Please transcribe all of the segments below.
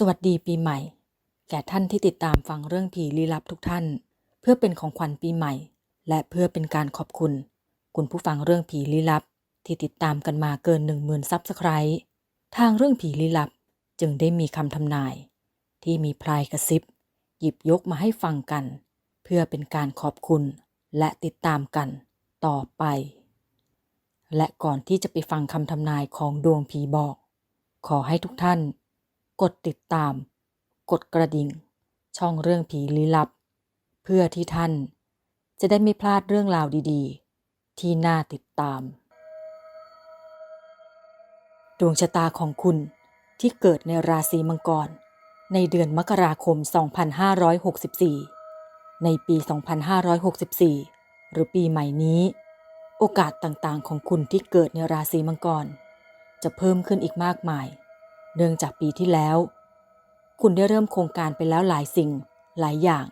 สวัสดีปีใหม่ แก่ท่านที่ติดตามฟังเรื่องผีลี้ลับทุกท่าน เพื่อเป็นของขวัญปีใหม่ และเพื่อเป็นการขอบคุณ คุณผู้ฟังเรื่องผีลี้ลับ ที่ติดตามกันมาเกินหนึ่งหมื่นซับสไครต์ทางเรื่องผีลี้ลับจึงได้มีคำทำนาย ที่มีพลายกระซิบ หยิบยกมาให้ฟังกัน เพื่อเป็นการขอบคุณ และติดตามกัน ต่อไป และก่อนที่จะไปฟังคำทำนายของดวงผีบอก ขอให้ทุกท่าน กดติดตาม กดกระดิ่ง ช่องเรื่องผีลี้ลับ เพื่อที่ท่านจะได้ไม่พลาดเรื่องราวดีๆ ที่น่าติดตาม ดวงชะตาของคุณที่เกิดในราศีมังกร ในเดือนมกราคม 2564 ในปี 2564 หรือปีใหม่นี้ โอกาสต่างๆ ของคุณที่เกิดในราศีมังกร จะเพิ่มขึ้นอีกมากมาย เนื่องจากปีที่แล้ว คุณได้เริ่มโครงการไปแล้วหลายสิ่ง หลายอย่าง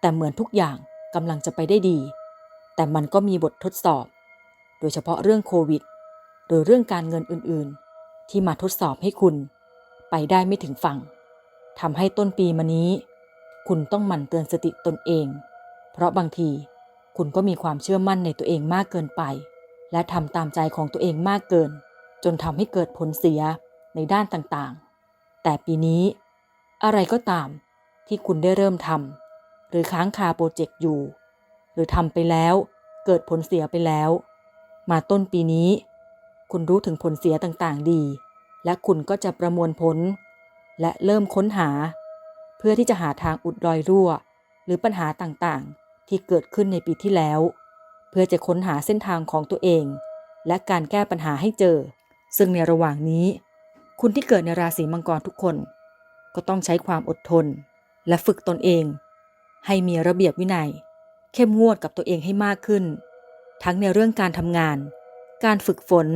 แต่เหมือนทุกอย่างกำลังจะไปได้ดี แต่มันก็มีบททดสอบ โดยเฉพาะเรื่องโควิด หรือเรื่องการเงินอื่นๆ ที่มาทดสอบให้คุณ ไปได้ไม่ถึงฝั่งทำให้ต้นปีมานี้ คุณต้องหมั่นเตือนสติตนเอง เพราะบางทีคุณก็มีความเชื่อมั่นในตัวเองมากเกินไป และทำตามใจของตัวเองมากเกิน จนทำให้เกิดผลเสีย ในด้านต่างๆ แต่ปีนี้ อะไรก็ตามที่คุณได้เริ่มทำหรือค้างคาโปรเจกต์อยู่ หรือทำไปแล้ว เกิดผลเสียไปแล้ว มาต้นปีนี้ คุณรู้ถึงผลเสียต่างๆ ดี และคุณก็จะประมวลผล และเริ่มค้นหา เพื่อที่จะหาทางอุดรอยรั่ว หรือปัญหาต่างๆ ที่เกิดขึ้นในปีที่แล้ว เพื่อจะค้นหาเส้นทางของตัวเอง และการแก้ปัญหาให้เจอ ซึ่งในระหว่างนี้ คุณที่เกิดในราศีมังกรทุกคน ก็ต้องใช้ความอดทน และฝึกตนเอง ให้มีระเบียบวินัย เข้มงวดกับตัวเองให้มากขึ้น ทั้งในเรื่องการทำงาน การฝึกฝน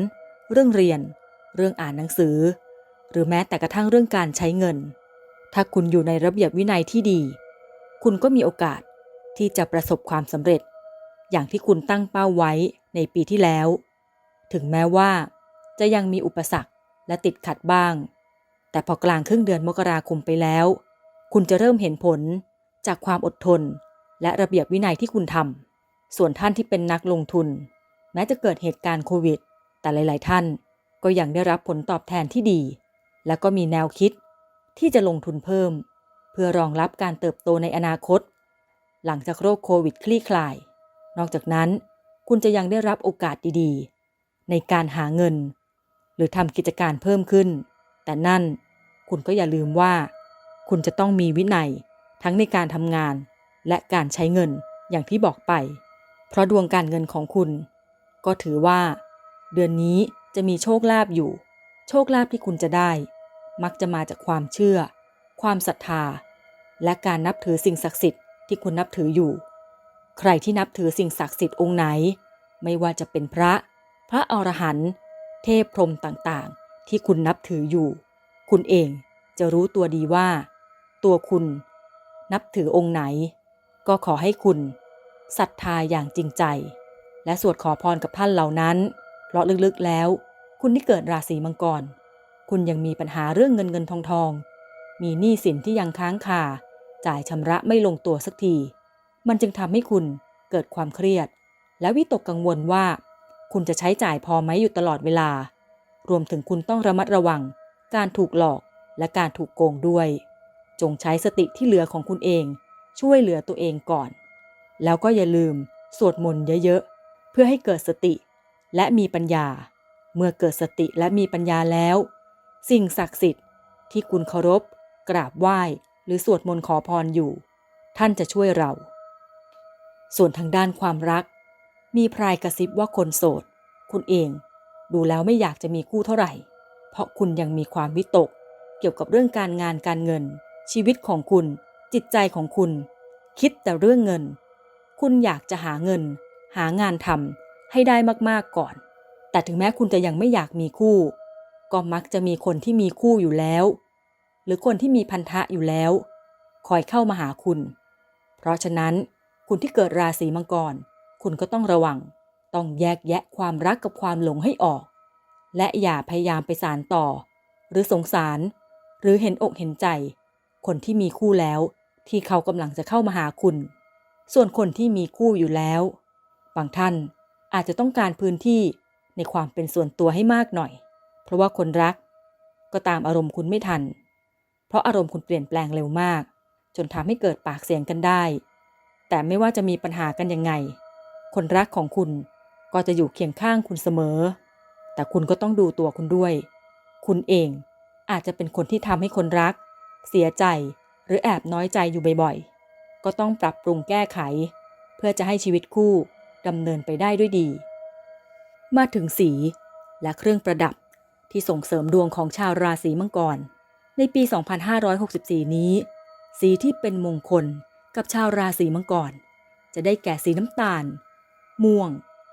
เรื่องเรียน เรื่องอ่านหนังสือ หรือแม้แต่กระทั่งเรื่องการใช้เงิน ถ้าคุณอยู่ในระเบียบวินัยที่ดี คุณก็มีโอกาสที่จะประสบความสำเร็จ อย่างที่คุณตั้งเป้าไว้ในปีที่แล้ว ถึงแม้ว่าจะยังมีอุปสรรค และติดขัดบ้าง แต่พอกลางครึ่งเดือนมกราคมไปแล้ว คุณจะเริ่มเห็นผลจากความอดทน และระเบียบวินัยที่คุณทำส่วนท่านที่เป็นนักลงทุน แม้จะเกิดเหตุการณ์โควิด แต่หลาย ๆ ท่านก็ยังได้รับผลตอบแทนที่ดี และก็มีแนวคิดที่จะลงทุนเพิ่ม เพื่อรองรับการเติบโตในอนาคต หลังจากโรคโควิดคลี่คลาย นอกจากนั้น คุณจะยังได้รับโอกาสดีๆ ในการหาเงิน รือทำกิจการเพิ่มขึ้น แต่นั่นคุณก็อย่าลืมว่า คุณจะต้องมีวินัย ทั้งในการทำงาน และการใช้เงินอย่างที่บอกไป เพราะดวงการเงินของคุณ ก็ถือว่า เดือนนี้จะมีโชคลาภอยู่ โชคลาภที่คุณจะได้ มักจะมาจากความเชื่อ ความศรัทธา และการนับถือสิ่งศักดิ์สิทธิ์ที่คุณนับถืออยู่ ใครที่นับถือสิ่งศักดิ์สิทธิ์องค์ไหน ไม่ว่าจะเป็นพระ พระอรหันต์ เทพพรมต่างๆ ที่คุณนับถืออยู่ คุณเองจะรู้ตัวดีว่า ตัวคุณนับถือองค์ไหน ก็ขอให้คุณศรัทธาอย่างจริงใจ และสวดขอพรกับท่านเหล่านั้น เพราะลึกๆแล้ว คุณที่เกิดราศีมังกร คุณยังมีปัญหาเรื่องเงินเงินทองทองมีหนี้สินที่ยังค้างคาจ่ายชำระไม่ลงตัวสักที มันจึงทำให้คุณเกิดความเครียด และวิตกกังวลว่า คุณจะใช้จ่ายพอไหมอยู่ตลอดเวลา รวมถึงคุณต้องระมัดระวัง การถูกหลอกและการถูกโกงด้วย จงใช้สติที่เหลือของคุณเอง ช่วยเหลือตัวเองก่อน แล้วก็อย่าลืม สวดมนต์เยอะๆ เพื่อให้เกิดสติ และมีปัญญา เมื่อเกิดสติและมีปัญญาแล้ว สิ่งศักดิ์สิทธิ์ ที่คุณเคารพ กราบไหว้ หรือสวดมนต์ขอพรอยู่ ท่านจะช่วยเรา ส่วนทางด้านความรัก มีพรายกระซิบว่าคนโสด คุณเอง ดูแล้วไม่อยากจะมีคู่เท่าไหร่ เพราะคุณยังมีความวิตก เกี่ยวกับเรื่องการงานการเงิน ชีวิตของคุณ จิตใจของคุณ คิดแต่เรื่องเงิน คุณอยากจะหาเงิน หางานทำให้ได้มากๆก่อน แต่ถึงแม้คุณจะยังไม่อยากมีคู่ ก็มักจะมีคนที่มีคู่อยู่แล้ว หรือคนที่มีพันธะอยู่แล้ว คอยเข้ามาหาคุณ เพราะฉะนั้นคุณที่เกิดราศีมังกร คุณก็ต้องระวัง ต้องแยกแยะความรักกับความหลงให้ออก และอย่าพยายามไปสารต่อ หรือสงสาร หรือเห็นอกเห็นใจ คนที่มีคู่แล้วที่เขากำลังจะเข้ามาหาคุณ ส่วนคนที่มีคู่อยู่แล้ว บางท่านอาจจะต้องการพื้นที่ในความเป็นส่วนตัวให้มากหน่อย เพราะว่าคนรัก ก็ตามอารมณ์คุณไม่ทัน เพราะอารมณ์คุณเปลี่ยนแปลงเร็วมาก จนทำให้เกิดปากเสียงกันได้ แต่ไม่ว่าจะมีปัญหากันยังไง คนรักของคุณ ก็จะอยู่เคียงข้างคุณเสมอ แต่คุณก็ต้องดูตัวคุณด้วย คุณเองอาจจะเป็นคนที่ทำให้คนรัก เสียใจหรือแอบน้อยใจอยู่บ่อยๆ ก็ต้องปรับปรุงแก้ไข เพื่อจะให้ชีวิตคู่ดำเนินไปได้ด้วยดี มาถึงสีและเครื่องประดับที่ส่งเสริมดวงของชาวราศีมังกร ในปี 2564 นี้ สีที่เป็นมงคลกับชาวราศีมังกร จะได้แก่สีน้ำตาล ม่วง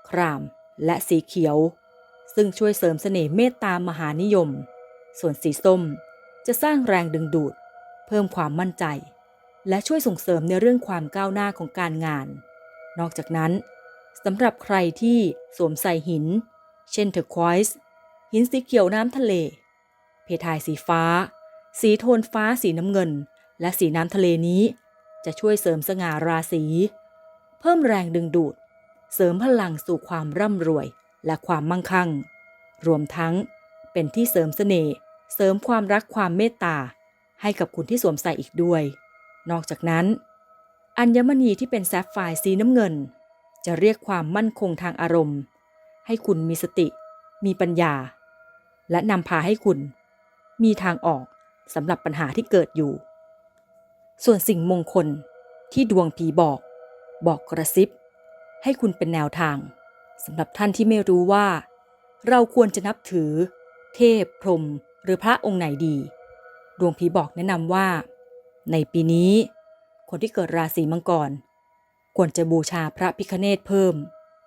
คราม และสีเขียว ซึ่งช่วยเสริมเสน่ห์เมตตามหานิยม ส่วนสีส้มจะสร้างแรงดึงดูด เพิ่มความมั่นใจ และช่วยส่งเสริมในเรื่องความก้าวหน้าของการงาน นอกจากนั้นสำหรับใครที่สวมใส่หิน เช่นเทอร์ควอยส์หินสีเขียวน้ำทะเล เพทายสีฟ้า สีโทนฟ้าสีน้ำเงิน และสีน้ำทะเลนี้ จะช่วยเสริมสง่าราศี เพิ่มแรงดึงดูด เสริมพลังสู่ความร่ำรวยและความมั่งคั่ง รวมทั้งเป็นที่เสริมเสน่ห์เสริมความรักความเมตตา ให้กับคุณที่สวมใส่อีกด้วย นอกจากนั้น อัญมณีที่เป็นแซฟไฟร์สีน้ำเงิน จะเรียกความมั่นคงทางอารมณ์ ให้คุณมีสติ มีปัญญา และนำพาให้คุณ มีทางออกสำหรับปัญหาที่เกิดอยู่ ส่วนสิ่งมงคลที่ดวงผีบอก บอกกระซิบ ให้คุณเป็นแนวทางสำหรับท่านที่ไม่รู้ว่า เราควรจะนับถือ เทพพรหมหรือพระองค์ไหนดี ดวงผีบอกแนะนำว่า ในปีนี้ คนที่เกิดราศีมังกร ควรจะบูชาพระพิคเนตเพิ่ม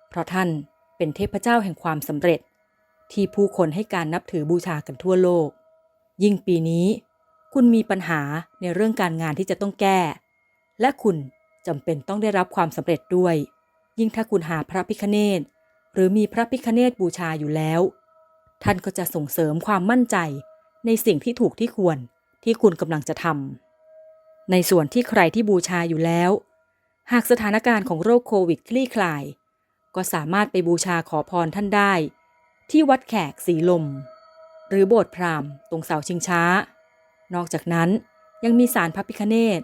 เพราะท่านเป็นเทพเจ้าแห่งความสำเร็จ ที่ผู้คนให้การนับถือบูชากันทั่วโลก ยิ่งปีนี้ คุณมีปัญหาในเรื่องการงานที่จะต้องแก้ และคุณจำเป็นต้องได้รับความสำเร็จด้วย ยิ่งถ้าคุณหาพระพิคเนตหรือมีพระพิคเนตบูชาอยู่แล้ว ท่านก็จะส่งเสริมความมั่นใจในสิ่งที่ถูกที่ควรที่คุณกำลังจะทำในส่วนที่ใครที่บูชาอยู่แล้ว หากสถานการณ์ของโรคโควิดคลี่คลาย ก็สามารถไปบูชาขอพรท่านได้ ที่วัดแขกสีลม หรือโบสถ์พราหมณ์ตรงเสาชิงช้า นอกจากนั้นยังมีศาลพระพิคเนต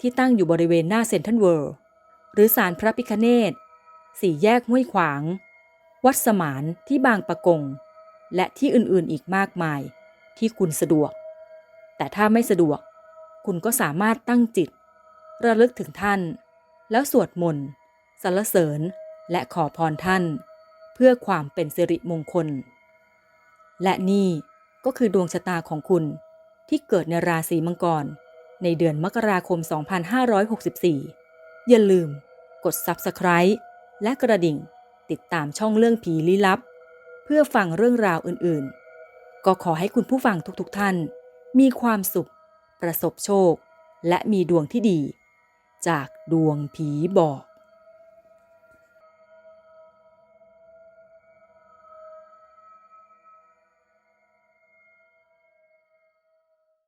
ที่ตั้งอยู่บริเวณหน้าเซ็นทรัลเวิลด์หรือศาลพระพิคเนต สี่แยกห้วยขวาง วัดสมานที่บางปะกง และที่อื่นๆอีกมากมายที่คุณสะดวก แต่ถ้าไม่สะดวก คุณก็สามารถตั้งจิต ระลึกถึงท่าน แล้วสวดมนต์สรรเสริญและขอพรท่าน เพื่อความเป็นสิริมงคล และนี่ก็คือดวงชะตาของคุณที่เกิดในราศีมังกร ในเดือนมกราคม 2564 อย่าลืมกด Subscribe และกระดิ่งติดตามช่องเรื่องผีลี้ลับ เพื่อฟังเรื่องราวอื่นๆ ก็ขอให้คุณผู้ฟังทุกๆท่าน มีความสุข ประสบโชค และมีดวงที่ดี จากดวงผีบอก